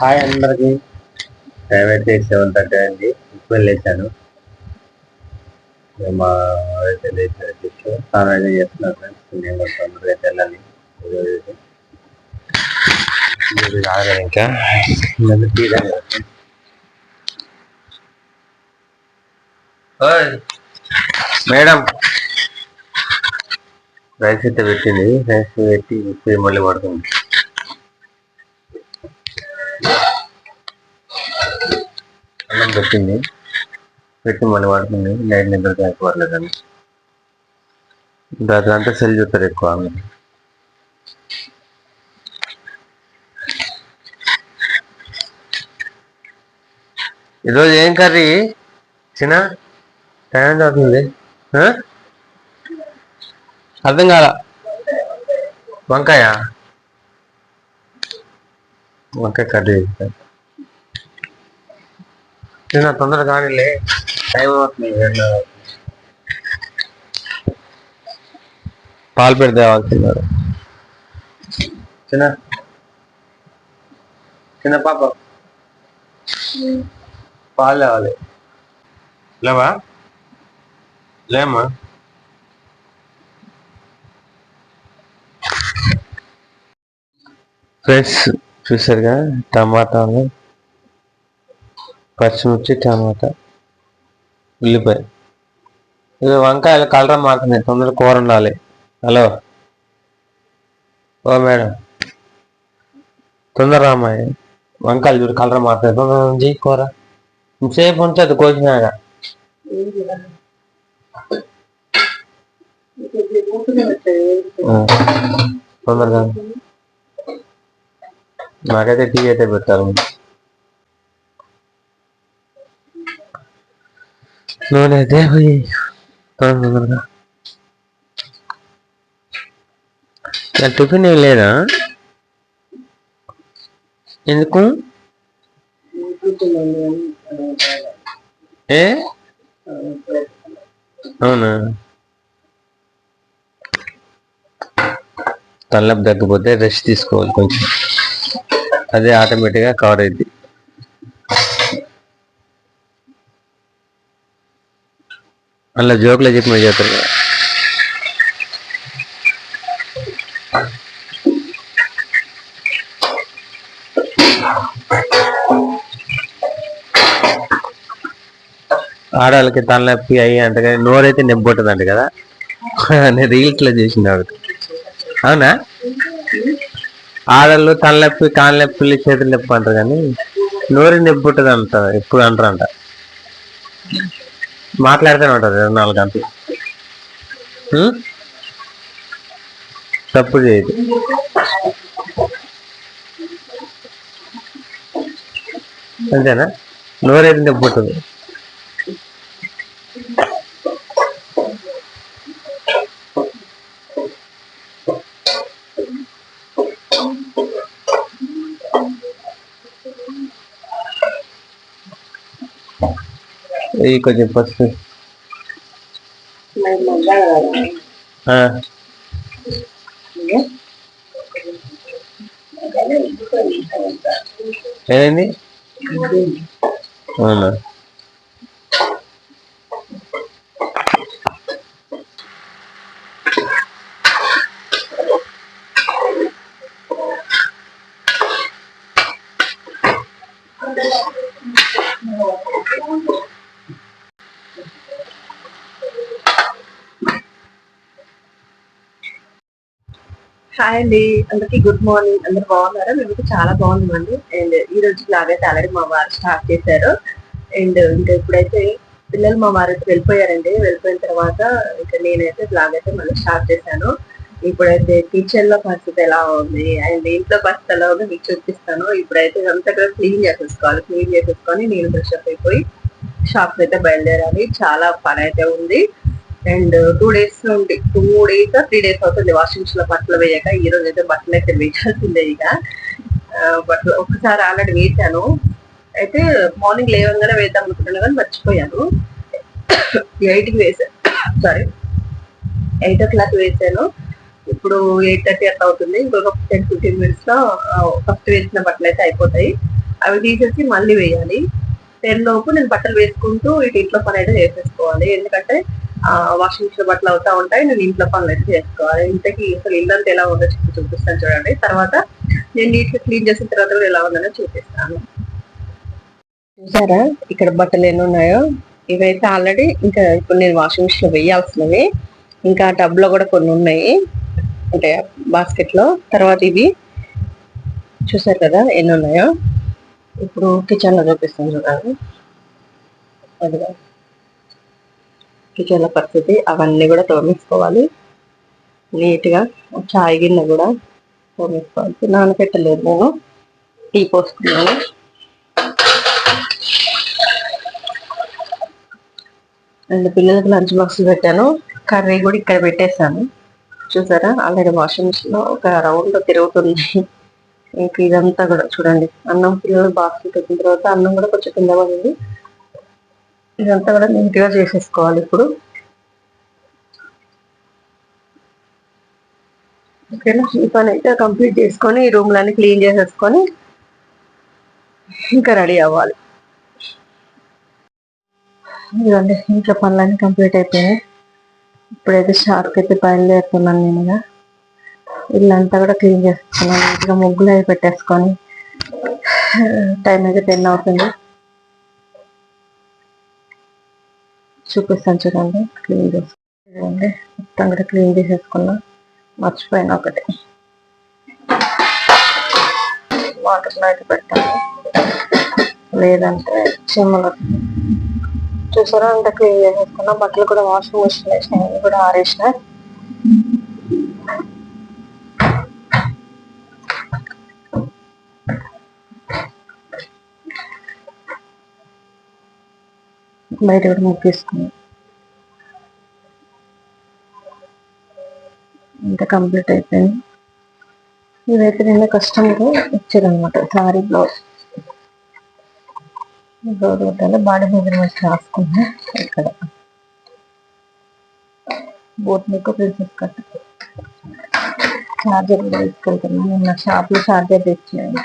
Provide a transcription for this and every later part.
Hi అందరికి. Time అయితే seven thirty అండి. ఇప్పుడు లేచాను. ఇక మా అయితే లేచి వచ్చేసి స్నానం అయితే చేస్తున్నారు ఫ్రెండ్స్. నేను కూడా తొందరగా అయితే. వెళ్ళాలి ఈరోజు ఇంకా? నన్ను టీ మేడం! రైస్ అయితే పెట్టింది. రైస్ పెట్టి ఇప్పుడు మళ్ళీ పడుతుంది అన్నం పెట్టింది. పెట్టి మళ్ళీ వాడుతుంది. నైట్ నిద్ర కాకపోవట్లేదని రాత్రి అంతా సెల్ చూస్తారు ఎక్కువ ఆమె. ఈరోజు ఏం కర్రీ? చిన్న? టైం అవుతుంది ఆ? అర్థం కాల. వంకాయ? వంకాయ కర్రీ చేశాను. చిన్న తొందరగా కానీలే. టైం అవుతుంది. పాలు పెడితే కావాల్సిన్నారు చిన్న చిన్న పాప. పాలు కావాలి లేవా? లేమ్మా ఫ్రెండ్స్ చూసారుగా టమాటాలు. పచ్చిమిర్చి టమాటా ఉల్లిపాయ. ఇది వంకాయలు కలర్ మారుతున్నాయి. తొందరగా కూర ఉండాలి. హలో. ఓ మేడం. తొందర అమ్మాయి వంకాయలు చూడు కలర్ మాత్రమే తొందర చేయి కూర. ఇంతసేపు ఉంటుంది కోసినాక. తొందరగా నాకైతే టీ అయితే పెట్టారు No నూనె అయితే పోయి తొందరగా ఇలా టిఫిన్ ఏం లేదా ఎందుకు? ఏ? అవునా? తలనొప్పి తగ్గిపోతే రెస్ట్ తీసుకోవాలి కొంచెం. అదే ఆటోమేటిక్గా కవర్ అయింది అలా జోకులో చెప్పి మీరు చేస్తారు. కదా ఆడవాళ్ళకి తలనొప్పి అయ్యి అంట కానీ నోరైతే నొప్పి కదా. నేను రీల్స్లో లో చేసినాడు అవునా? ఆడళ్ళు తలనొప్పి కాళ్ళ నొప్పి చేతులు నొప్పి అంటారు కానీ నోరు నొప్పి అంట ఎప్పుడు అంటారంట. మాట్లాడుతూనే ఉంటారు ఇరవై నాలుగు గంటలు. తప్పు చేయదు అంతేనా? నోరేది పుట్టదు ఇది కొంచెం పసుపు. ఏమైంది అవునా? హాయ్ అండి. అందరికి గుడ్ మార్నింగ్ అందరు బాగున్నారా? మేమైతే చాలా బాగున్నామండి. అండ్ ఈ రోజు నాగైతే అయితే ఆల్రెడీ మా వారు స్టార్ట్ చేశారు. అండ్ ఇంకా ఇప్పుడైతే పిల్లలు మా వారు అయితే వెళ్ళిపోయారండి. వెళ్ళిపోయిన తర్వాత ఇంకా నేనైతే బ్లాగ్ అయితే మళ్ళీ స్టార్ట్ చేశాను. ఇప్పుడైతే కిచెన్లో పరిస్థితి ఎలా ఉంది? అండ్ ఇంట్లో పరిస్థితి ఎలా ఉంది మీకు చూపిస్తాను. ఇప్పుడైతే అంతా కూడా క్లీన్ చేసేసుకోవాలి. క్లీన్ చేసేసుకొని నేను ఫ్రెష్ అప్ అయిపోయి షాప్ అయితే బయలుదేరాలి. చాలా పని అయితే ఉంది. అండ్ టూ డేస్ నుండి టూ డేస్ త్రీ డేస్ అవుతుంది వాషింగ్ మిషన్లో బట్టలు వేయక ఈ రోజు అయితే బట్టలు అయితే వేయాల్సిందే ఇక. బట్టలు ఒకసారి ఆల్రెడీ వేసాను అయితే మార్నింగ్ లేవగానే వేద్దాం అనుకుంటున్నాను కానీ మర్చిపోయాను. ఎయిట్కి వేసాను సారీ ఎయిట్ ఓ క్లాక్ వేసాను ఇప్పుడు ఎయిట్ థర్టీ అట్లా అవుతుంది. ఇంకొక టెన్ ఫిఫ్టీన్ మినిట్స్లో ఫస్ట్ వేసిన బట్టలు అయితే అయిపోతాయి. అవి తీసేసి మళ్ళీ వేయాలి. టెన్ లోపు నేను బట్టలు వేసుకుంటూ ఇటు ఇంట్లో పని అయితే చేసేసుకోవాలి. ఎందుకంటే వాషింగ్ మిషన్ బట్టలు అవుతా ఉంటాయి. నేను ఇంట్లో పనులు అయితే చేసుకోవాలి. ఇంతకి అసలు ఇల్లంతా ఎలా ఉందో చెప్పి చూపిస్తాను చూడండి. తర్వాత నేను నీట్గా క్లీన్ చేసిన తర్వాత కూడా ఎలా ఉందనో చూపిస్తాను. చూసారా? ఇక్కడ బట్టలు ఎన్ని ఉన్నాయో? ఇవైతే ఆల్రెడీ ఇంకా ఇప్పుడు నేను వాషింగ్ మిషన్ వేయాల్సినవి. ఇంకా టబ్లో కూడా కొన్ని ఉన్నాయి. అంటే బాస్కెట్లో తర్వాత ఇవి చూసారు కదా? ఎన్ని ఉన్నాయో? ఇప్పుడు కిచెన్లో చూపిస్తాను చూడాలి అదిగా. కిచెన్ల పరిస్థితి అవన్నీ కూడా తోమేసుకోవాలి. నీట్గా చాయ్ గిన్నె కూడా తోమేసుకోవాలి. నానబెట్టలేదు నేను. టీ పోసుకున్నాను. అండ్ పిల్లలకి లంచ్ బాక్స్ పెట్టాను. కర్రీ కూడా ఇక్కడ పెట్టేశాను. చూసారా? ఆల్రెడీ వాషింగ్ మిషన్లో ఒక రౌండ్ తిరుగుతుంది. ఇంక ఇదంతా కూడా చూడండి. అన్నం పిల్లలు బాక్స్ పెట్టిన తర్వాత అన్నం కూడా కొంచెం కింద పడింది. ఇదంతా కూడా నీట్గా చేసేసుకోవాలి ఇప్పుడు. ఓకేనా? ఈ పని అయితే కంప్లీట్ చేసుకొని ఈ రూమ్లన్నీ క్లీన్ చేసేసుకొని ఇంకా రెడీ అవ్వాలి. ఇదండి ఇంట్లో పనులన్నీ కంప్లీట్ అయిపోయినాయి. ఇప్పుడైతే షార్క్ అయితే బయలుదేరుతున్నాను నేనుగా ఇల్లంతా కూడా క్లీన్ చేసుకున్నాను నీట్గా ముగ్గులు అవి పెట్టేసుకొని. టైం అయితే టెన్ అవుతుంది. చూపిస్తాను చూడండి. క్లీన్ చేసి చూడండి. మొత్తం కూడా క్లీన్ చేసేసుకున్నా. మర్చిపోయిన ఒకటి. వాటర్ అయితే పెట్టాను. లేదంటే చెమ్మలు చూసారా? అంత క్లీన్ చేసేసుకున్నా. బట్టలు కూడా వాషింగ్ మిషన్ వేసినాయి కూడా ఆరేసిన. బయట కూడా ముగ్గేసుకున్నా ఇంకా కంప్లీట్ అయిపోయింది ఇదైతే నిన్న కస్టమర్ ఇచ్చారనమాట సారీ బ్లౌజ్ బ్లౌజ్ కుట్టాలి బాడీ మెజర్మెంట్స్ రాసుకున్నా ఇక్కడ బోట్ మీకు ప్రిన్సెస్ కట్ చార్జర్ కూడా తీసుకెళ్తున్నా నిన్న షాప్లో చార్జర్ తెచ్చాను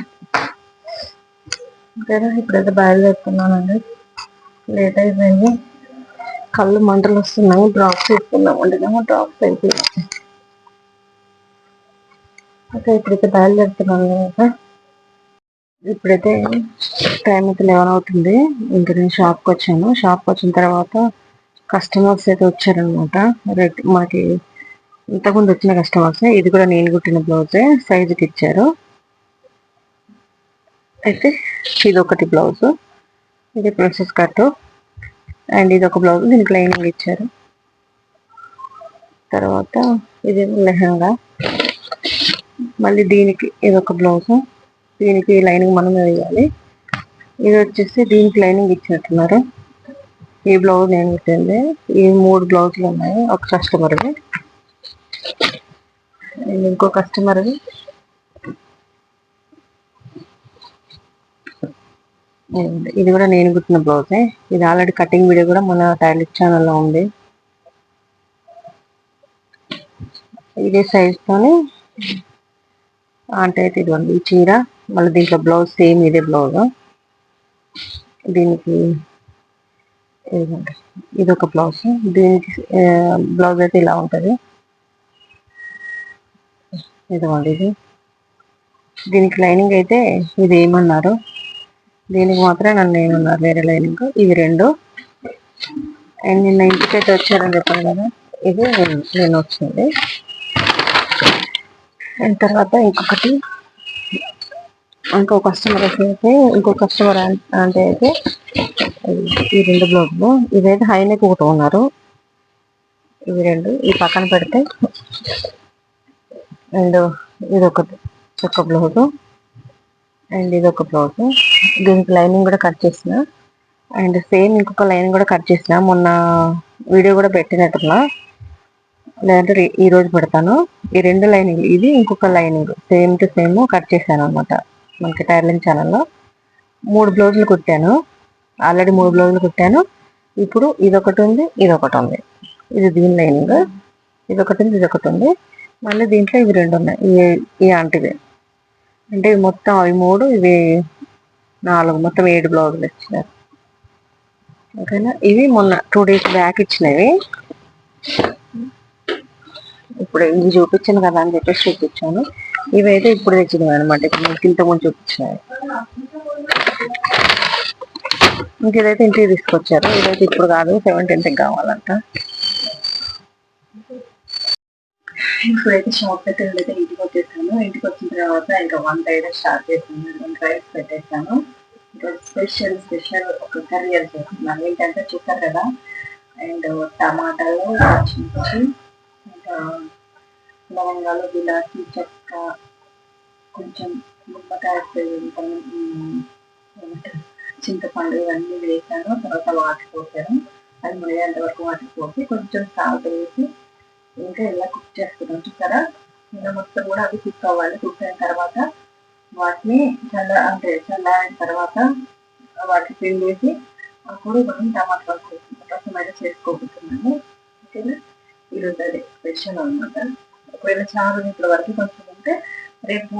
ఓకేనా ఇప్పుడైతే బయలుదేరుతున్నానండి లేట్ అయిపోయింది. కళ్ళు మంటలు వస్తున్నాయి. డ్రాప్స్ వేసుకుందాం వండినాము డ్రాప్స్ అయిపోయింది ఓకే ఇప్పుడైతే బయలుదేరుతున్నాను కదా ఇప్పుడైతే టైం అయితే లెవెన్ అవుతుంది. ఇంకా నేను షాప్కి వచ్చాను. షాప్కి వచ్చిన తర్వాత కస్టమర్స్ అయితే వచ్చారనమాట రెడ్ మాకి ఇంతకుముందు వచ్చిన కస్టమర్స్ ఇది కూడా నేను కుట్టిన బ్లౌజే సైజుకి ఇచ్చారు. అయితే ఇది ఒకటి బ్లౌజు ఇది ప్రిన్సెస్ కట్ అండ్ ఇది ఒక బ్లౌజ్ దీనికి లైనింగ్ ఇచ్చారు. తర్వాత ఇది లెహంగా. మళ్ళీ దీనికి ఇది ఒక బ్లౌజ్ దీనికి లైనింగ్ మనం వేయాలి. ఇది వచ్చేసి దీనికి లైనింగ్ ఇచ్చినట్టున్నారు. ఈ బ్లౌజ్ నేను పెట్టింది. ఈ మూడు బ్లౌజులు ఉన్నాయి ఒక కస్టమర్వి అండ్ ఇంకో కస్టమర్వి ఇది కూడా నేను కుట్టిన బ్లౌజే ఇది ఆల్రెడీ కటింగ్ వీడియో కూడా మన టైలిక్ ఛానల్లో ఉంది. ఇదే size తోని అంటే అయితే ఇదిగోండి ఈ చీర మళ్ళీ దీంట్లో బ్లౌజ్ సేమ్ ఇదే బ్లౌజ్. దీనికి ఇది ఒక బ్లౌజ్. దీనికి బ్లౌజ్ అయితే ఇలా ఉంటుంది. ఇదిగోండి ఇది. దీనికి లైనింగ్ అయితే ఇది ఏమన్నారు? దీనికి మాత్రం నన్ను ఉన్నారు వేరే లైనింగ్ ఇవి రెండు. అండ్ నిన్న ఇంటికైతే వచ్చారని చెప్పాను కదా ఇది నేను వచ్చింది. అండ్ తర్వాత ఇంకొకటి ఇంకో కస్టమర్ అయితే ఇంకో కస్టమర్ అంటే అయితే ఈ రెండు బ్లౌజ్లు ఇదైతే హైనెక్ ఒకటి ఉన్నారు. ఇవి రెండు ఈ పక్కన పెడితే అండ్ ఇది ఒకటి ఒక బ్లౌజు అండ్ ఇది ఒక బ్లౌజు దీనికి లైనింగ్ కూడా కట్ చేసిన. అండ్ సేమ్ ఇంకొక లైనింగ్ కూడా కట్ చేసిన. మొన్న వీడియో కూడా పెట్టినట్టున్నా. లేదంటే ఈ రోజు పెడతాను. ఈ రెండు లైనింగ్ ఇది ఇంకొక lining. Same to same cut చేశాను అనమాట మనకి టైర్లింగ్ ఛానల్లో. మూడు బ్లౌజులు కుట్టాను. ఆల్రెడీ మూడు బ్లౌజులు కుట్టాను. ఇప్పుడు ఇది ఒకటి ఉంది ఇది ఒకటి ఉంది. ఇది దీని లైనింగ్. ఇది ఒకటి ఉంది ఇది ఒకటి ఉంది. మళ్ళీ దీంట్లో ఇవి రెండు ఉన్నాయి. ఈ ఈ ఆంటివి. అంటే ఇవి మొత్తం అవి మూడు ఇవి నాలుగు మొత్తం ఏడు బ్లౌజులు ఇచ్చినారు. ఓకేనా? ఇవి మొన్న టూ డేస్ బ్యాక్ ఇచ్చినవి. ఇప్పుడు ఇవి చూపించాను కదా అని చెప్పేసి చూపించాను. ఇవైతే ఇప్పుడు తెచ్చినవి అనమాట ఇప్పుడు మీకు ఇంత ముందు చూపించినవి. ఇంక ఇదైతే ఇంటికి తీసుకొచ్చారు ఇదైతే ఇప్పుడు కాదు. సెవెంటీన్త్కి కావాలంట. ఇప్పుడైతే షాప్ దగ్గర అయితే ఇంటికి వచ్చేసాను. ఇంటికి వచ్చిన తర్వాత ఇంకా వంట అయితే స్టార్ట్ చేసాను రైస్ పెట్టేసాను. స్పెషల్ స్పెషల్ ఒక కర్రీ అని చేస్తున్నాను ఏంటంటే చూసారు కదా. అండ్ టమాటాలు పచ్చిమిర్చి ఇంకా లవంగాలు విలాసి చెక్క కొంచెం నిమ్మకాయ చింతపండు ఇవన్నీ వేసాను. తర్వాత వాటర్ పోసాను అది మునిగేంత వరకు వాటర్ పోసి కొంచెం సాల్ట్ వేసి ఇంకా ఇలా కుక్ చేసుకున్నాం. చూసారా? ఇంకా మొత్తం కూడా అవి కుక్ అవ్వాలి. కుక్ అయిన తర్వాత వాటిని చల్ల అంటే చల్లారిన తర్వాత వాటిని పిండేసి అప్పుడు మనం టమాటాలు రసం అయితే చేసుకోబోతున్నాము ఓకేనా? ఈరోజు అది స్పెషల్ అనమాట ఒకవేళ చారు ఇప్పటి వరకు కొంచెం ఉంటే రేపు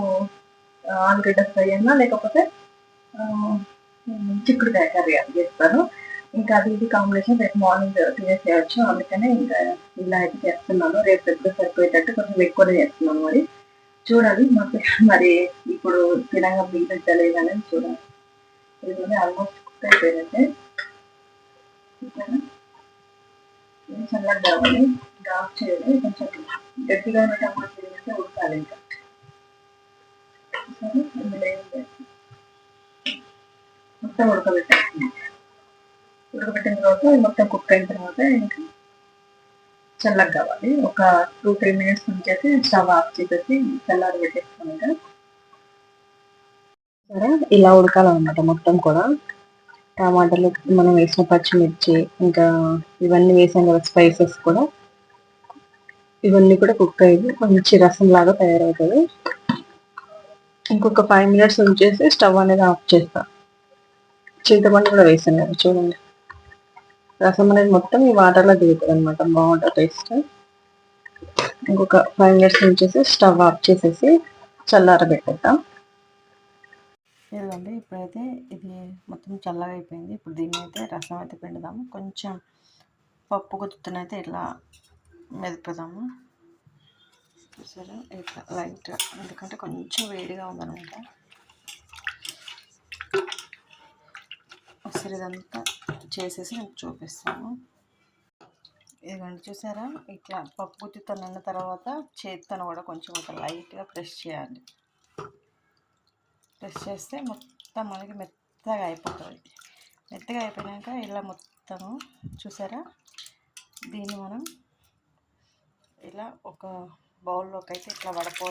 ఆలుగడ్డ ఫ్రై అయినా లేకపోతే చిక్కుడు చిక్కుడుకాయ కర్రీ అది చేస్తాను. ఇంకా అది ఇది కాంబినేషన్ రేపు మార్నింగ్ చేసేయచ్చు అందుకనే ఇంకా ఇలా అయితే చేస్తున్నాను. రేపు పెద్ద సరిపోయేటట్టు కొంచెం ఎక్కువనే చేస్తున్నాను మరి. చూడాలి. మాకు మరి ఇప్పుడు తినగా మిగిలించలేదు చూడాలి. ఇది ఆల్మోస్ట్ కుక్ అయిపోయినట్టే చల్లగా కావాలి డ్రాప్ చేయాలి. కొంచెం గట్టిగా ఉన్న టమాటా వేస్తే ఉడకాలి ఇంకా. సరే ఏం మొత్తం ఉడకబెట్టేస్తుంది ఉడకబెట్టిన తర్వాత మొత్తం కుక్ అయిన తర్వాత ఇంకా చల్లగా కావాలి. ఒక టూ త్రీ మినిట్స్ ఉంచేసి స్టవ్ ఆఫ్ చేసేసి చల్లారి పెట్టేస్తాం సరే ఇలా ఉడకాలన్నమాట మొత్తం కూడా. టమాటాలు మనం వేసిన పచ్చిమిర్చి ఇంకా ఇవన్నీ వేసాం కదా స్పైసెస్ కూడా. ఇవన్నీ కూడా కుక్ అయ్యి మంచి రసం లాగా తయారవుతుంది ఇంకొక ఫైవ్ మినిట్స్ ఉంచేసి స్టవ్ అనేది ఆఫ్ చేస్తాం. చింతపండు కూడా వేసాను కదా చూడండి. రసం అనేది మొత్తం ఈ వాటర్లో దిగుతుంది అనమాట బాగుంటుంది టేస్ట్ ఇంకొక ఫైవ్ మినిట్స్ ఉంచేసి స్టవ్ ఆఫ్ చేసేసి చల్లారబెట్టేద్దాం. ఇదిగోండి ఇప్పుడైతే ఇది మొత్తం చల్లగా అయిపోయింది ఇప్పుడు దీన్ని అయితే రసం అయితే పిండుదాము. కొంచెం పప్పు గుత్తునైతే ఇట్లా మెదుపుదాము చూసారా? ఇట్లా లైట్ ఎందుకంటే కొంచెం వేడిగా ఉందనమాట ఒకసారి ఇదంతా చేసేసి మీకు చూపిస్తాను. ఇదిగోండి చూసారా? ఇట్లా పప్పు గుత్తితో నిన్న తర్వాత చేతితో కూడా కొంచెం ఒక లైట్గా ప్రెస్ చేయాలి. ప్రెస్ చేస్తే మొత్తం మనకి మెత్తగా అయిపోతుంది. మెత్తగా అయిపోయాక ఇలా మొత్తము చూసారా? దీన్ని మనం ఇలా ఒక బౌల్లోకి అయితే ఇట్లా వడపో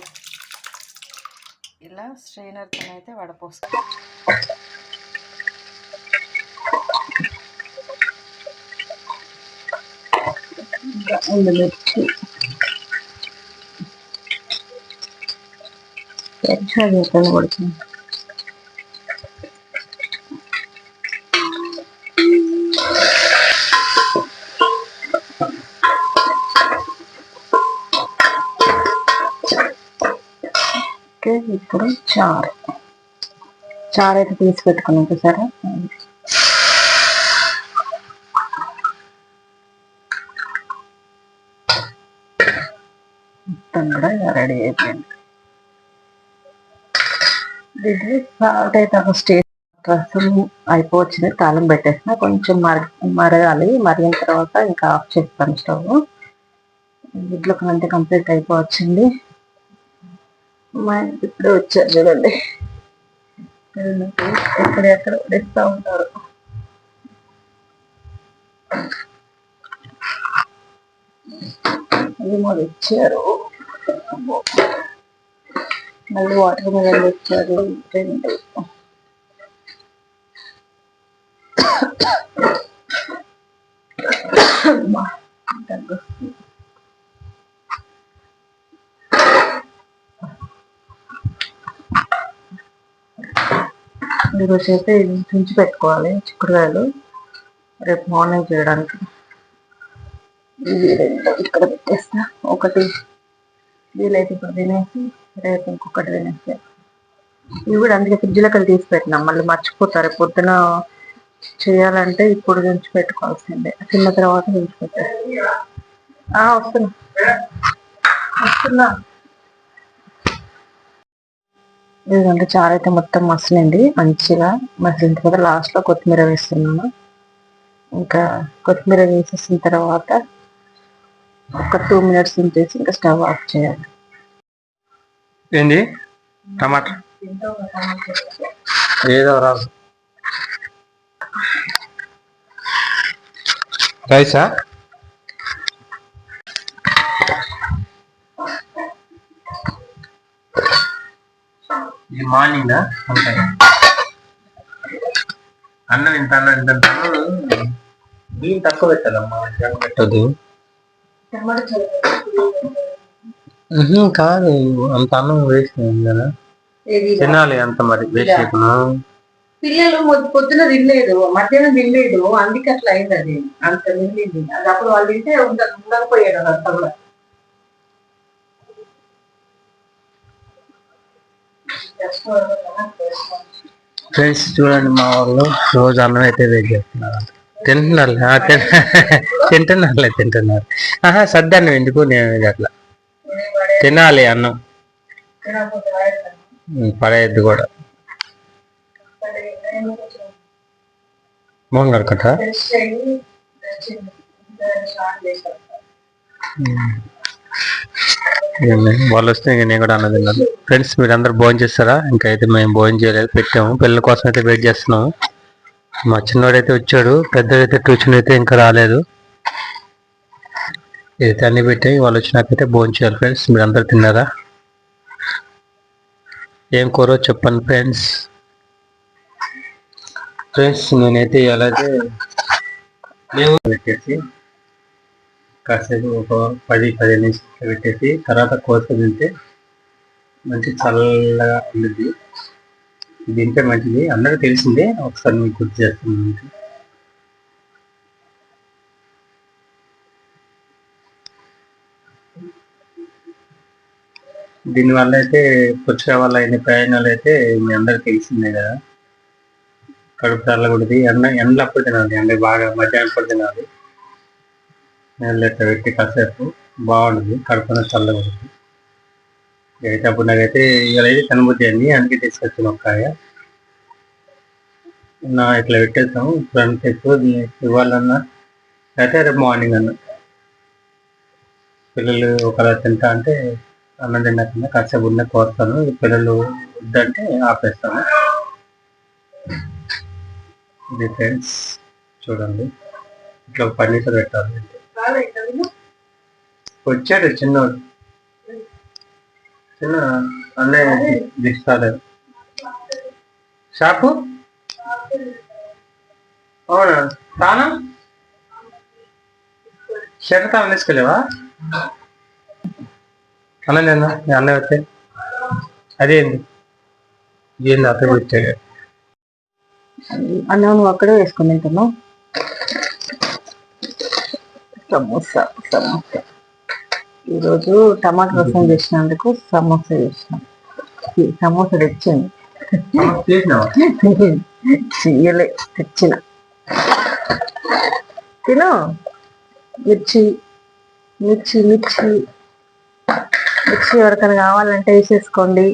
ఇలా స్ట్రైనర్తో అయితే వడపోస్తాం ఎండుమిర్చి ఎట్లా చేస్తాను కొడుతుంది ఓకే ఇప్పుడు చారు చారు అయితే తీసి పెట్టుకున్నాం చూసారా మొత్తం కూడా రెడీ అయిపోయింది. దీంట్లో సాల్ట్ అయితే ఒక స్టేజ్ రసం అయిపోవచ్చింది. తాళం పెట్టేసిన. కొంచెం మర మరగాలి. మరిగిన తర్వాత ఇంకా ఆఫ్ చేస్తాను స్టవ్. ఇడ్లు అంతే కంప్లీట్ అయిపోవచ్చింది. మా ఇప్పుడే వచ్చారు చూడండి. ఎక్కడెక్కడ వడిస్తూ ఉంటారు? ఏమో ఇచ్చారు మళ్ళీ వాటర్ మిలన్ ఇచ్చారు రెండు. అమ్మా, ఈరోజు అయితే ఇది తుంచి పెట్టుకోవాలి చిక్కుడుకాయలు. రేపు మార్నింగ్ చేయడానికి. ఇవి రెండు ఇక్కడ పెట్టేస్తా ఒకటి వీలైతే ఇప్పుడు తినేసి రేపు ఇంకొకటి తినేసి ఇవి కూడా అందుకే ఫ్రిడ్జ్లో కలిసి తీసి పెట్టినాం. మళ్ళీ మర్చిపోతారు. పొద్దున చేయాలంటే ఇప్పుడు ఉంచి పెట్టుకోవాల్సిందే. తిన్న తర్వాత ఉంచి పెట్టారు వస్తున్నా. వస్తున్నా. ఇదిగోండి చారు అయితే మొత్తం మసలింది. మంచిగా మసిలిన తర్వాత లాస్ట్లో కొత్తిమీర వేస్తున్నాను. ఇంకా కొత్తిమీర వేసేసిన తర్వాత ఒక టూ మినిట్స్ ఉంచేసి ఇంకా స్టవ్ ఆఫ్ చేయాలి. ఏంది? టమాటా? ఏదో రాదు. రైసా? ఇది మార్నింగ్? ఉంటాయి అన్నం ఇంత అన్నం ఇంత అంటాను తక్కువ పెట్టాలమ్మా. జనం పెట్టదు కాదు. అంత అన్నం వేస్ట్ అయింది కదా తినాలి అంత మరి వేస్ట్ చేయకుండా పిల్లలు పొద్దున తినలేదు మధ్యాహ్నం తినలేదు అందుకే అట్లా అయింది అది. అంత తినలేదు. అది అప్పుడు వాళ్ళు తింటే ఉండ- ఉండకపోయాడు అదంతా కూడా. ఫ్రెండ్స్ చూడండి మా వాళ్ళు రోజు అన్నం అయితే వెయిట్ చేస్తున్నారు తింటున్నారు తింటున్నారులే తింటున్నారు. ఆహా సర్దాన్ని ఎందుకు నేను ఇది అట్లా? తినాలి అన్నం. పడేది కూడా. మోహన్ గారు కట్ట వాళ్ళు వస్తే నేను కూడా అన్నది ఫ్రెండ్స్ మీరు అందరు భోజనం చేస్తారా? ఇంకా అయితే మేము భోజనం చేయలేదు పెట్టాము. పిల్లల కోసం అయితే వెయిట్ చేస్తున్నాము. మా చిన్నవాడైతే వచ్చాడు పెద్దదైతే ట్యూషన్ అయితే ఇంకా రాలేదు. ఇదైతే అన్ని పెట్టాయి వాళ్ళు వచ్చినాకైతే భోజనం చేయాలి ఫ్రెండ్స్ మీరు అందరు తిన్నారా? ఏం కూర చెప్పండి ఫ్రెండ్స్. ఫ్రెండ్స్ నేనైతే ఇలా అయితే పెట్టేసి కాసేపు ఒక పది పదిహేను నిమిషాలు పెట్టేసి తర్వాత కోస తింటే మంచి చల్లగా ఉంటుంది ఇది ఎంత మంచిది? అందరూ తెలిసిందే. ఒకసారి మీకు గుర్తు చేస్తున్నాను దీనివల్ల అయితే పుచ్చకాయ వల్ల అయిన ప్రయాణాలు అయితే మీ అందరికి తెలిసిందే కదా. కడుపు చల్లకూడదు ఎండ ఎండలప్పుడు తినాలి. ఎండ బాగా మధ్యాహ్నం కూడా తినాలి. నీళ్ళు పెట్టి కాసేపు బాగుంటుంది. కడుపున చల్లకూడదు అయితే అప్పుడు నాకైతే ఇవాళ అయితే కనబుద్ధి అండి అందుకే తీసుకొచ్చిన ఒక్కాయ నా ఇట్లా పెట్టేస్తాము ఇప్పుడు అంత ఎక్కువ ఇవ్వాలన్నా. అయితే రేపు మార్నింగ్ అన్న. పిల్లలు ఒకలా తింటా అంటే అన్నం తిన్నాకన్నా కాసేపు ఉన్న కోస్తాను పిల్లలు వద్దంటే ఆపేస్తాను. ఇది ఫ్రెండ్స్ చూడండి. ఇట్లా ఒక పన్నీర్ పెట్టాలి. వచ్చాడు చిన్నోడు. చిన్న అన్నయ్య దిస్తాలేదు షాపు? అవునా? తానా? షర్ట్ తాను తీసుకెళ్ళావా? అన్నయ్య నిన్న మీ అన్నయ్య వచ్చే అదే ఏంది? ఏంది అతను వచ్చాడు అన్న నువ్వు అక్కడే వేసుకుని తింటున్నావు? సమోసా సమోసా. ఈరోజు టమాటా రసం చేసినందుకు సమోసా చేసిన. సమోసా తెచ్చింది. చెయ్యలే తెచ్చిన. తిను. మిర్చి మిర్చి మిర్చి. మిర్చి ఎవరికైనా కావాలంటే వేసేసుకోండి.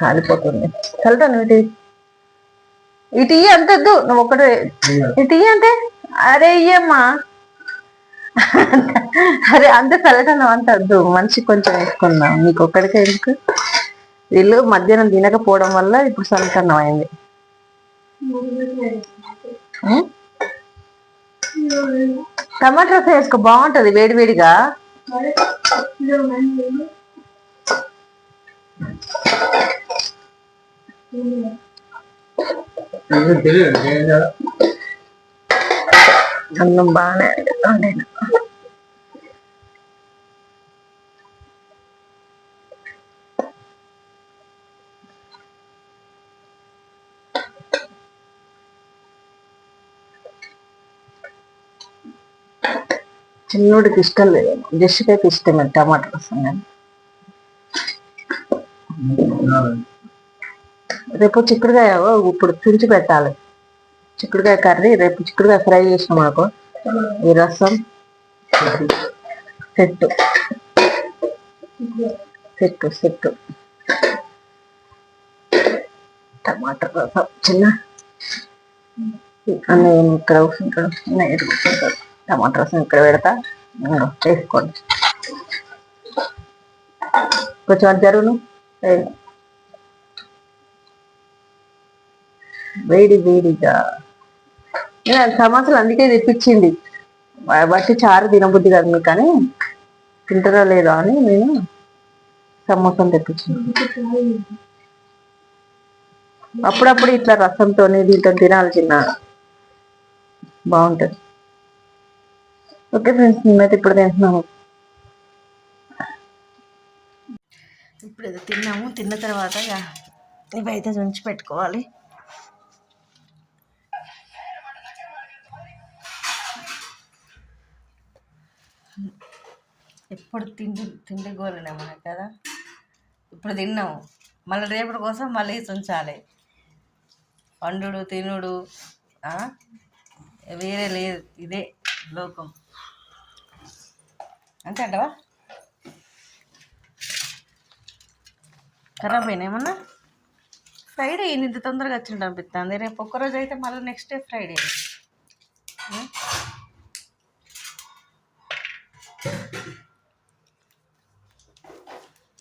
కాలిపోతుంది. చల్లుతాను ఇటు ఇటు ఇయ్యి అంత వద్దు నువ్వు ఒకటే ఇటు అంటే అరే ఇయ్యమ్మా అరే అంత చల్లటం అంత వద్దు. మనిషి కొంచెం వేసుకుందాం. నీకు ఒక్కడికే ఎందుకు? వీళ్ళు మధ్యాహ్నం తినకపోవడం వల్ల ఇప్పుడు చల్లటం అయింది. టమాటా రసం వేసుకో. బాగుంటది. వేడి వేడిగా. తెలియదు అన్నం బాగానే వండాను. చిన్నోడికి ఇష్టం లేదు జస్ట్కైతే ఇష్టమే టమాటా రసం కానీ రేపు చిక్కుడుకాయ ఇప్పుడు తుంచి పెట్టాలి చిక్కుడుకాయ కర్రీ రేపు చిక్కుడుకాయ ఫ్రై చేసి మాకు. ఈ రసం సెట్టు. Set set. టమాటా రసం చిన్న. అన్నీ ఇక్కడ కూర్చుంటాడు చిన్న ఇక్కడ కూర్చుంటాడు టమాటా రసం ఇక్కడ పెడతా ఇంగో వేసుకోండి కొంచెం జరువును వేడి. వేడి వేడిగా. సమోసాలు అందుకే తెప్పించింది. బట్టి చారు తినబుద్ధి కాదు మీకు కానీ తింటారో లేదో అని నేను సమోసం తెప్పించింది. అప్పుడప్పుడు ఇట్లా రసంతో దీంతో తినాలి చిన్న. బాగుంటుంది. ఓకే ఫ్రెండ్స్ మేమైతే ఇప్పుడు తింటున్నాము. ఇప్పుడు తిన్నాము. తిన్న తర్వాత ఇక ఇవైతే ఉంచి పెట్టుకోవాలి. ఎప్పుడు తిండి తిండి గోలినా మనకు కదా. ఇప్పుడు తిన్నాము మళ్ళీ రేపటి కోసం మళ్ళీ ఉంచాలి వండుడు తినుడు వేరే లేదు. ఇదే లోకం. అంతే అంటవా? ఖరాబ్ అయినా ఏమన్నా? ఫ్రైడే ఇంత తొందరగా వచ్చిండు అనిపిస్తుంది రేపు ఒక్కరోజు అయితే మళ్ళీ నెక్స్ట్ డే ఫ్రైడే.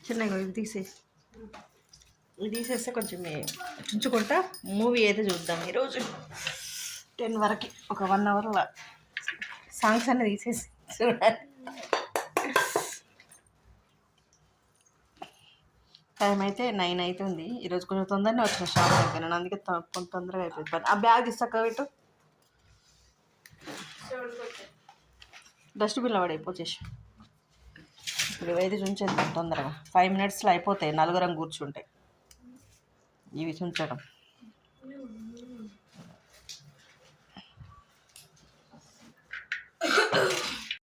చిన్నగా ఇది తీసేసి ఇది తీసేస్తే కొంచెం చుంచుకుంటా మూవీ అయితే చూద్దాం ఈరోజు టెన్ వరకు ఒక వన్ అవర్ సాంగ్స్ అన్నీ తీసేసి చూడాలి టైం అయితే నైన్ అవుతుంది ఈరోజు కొంచెం తొందరనే వచ్చిన షాప్ దగ్గర నేను అందుకే కొంచెం తొందరగా అయిపోయింది ఆ బ్యాగ్ ఇస్తాక పెట్టు డస్ట్బిన్లో పడైపోచేసి ఇప్పుడు ఇవైతే చూంచేది తొందరగా. ఫైవ్ మినిట్స్లో అయిపోతాయి. నలుగురం కూర్చుంటే. ఇవి చూంచడం.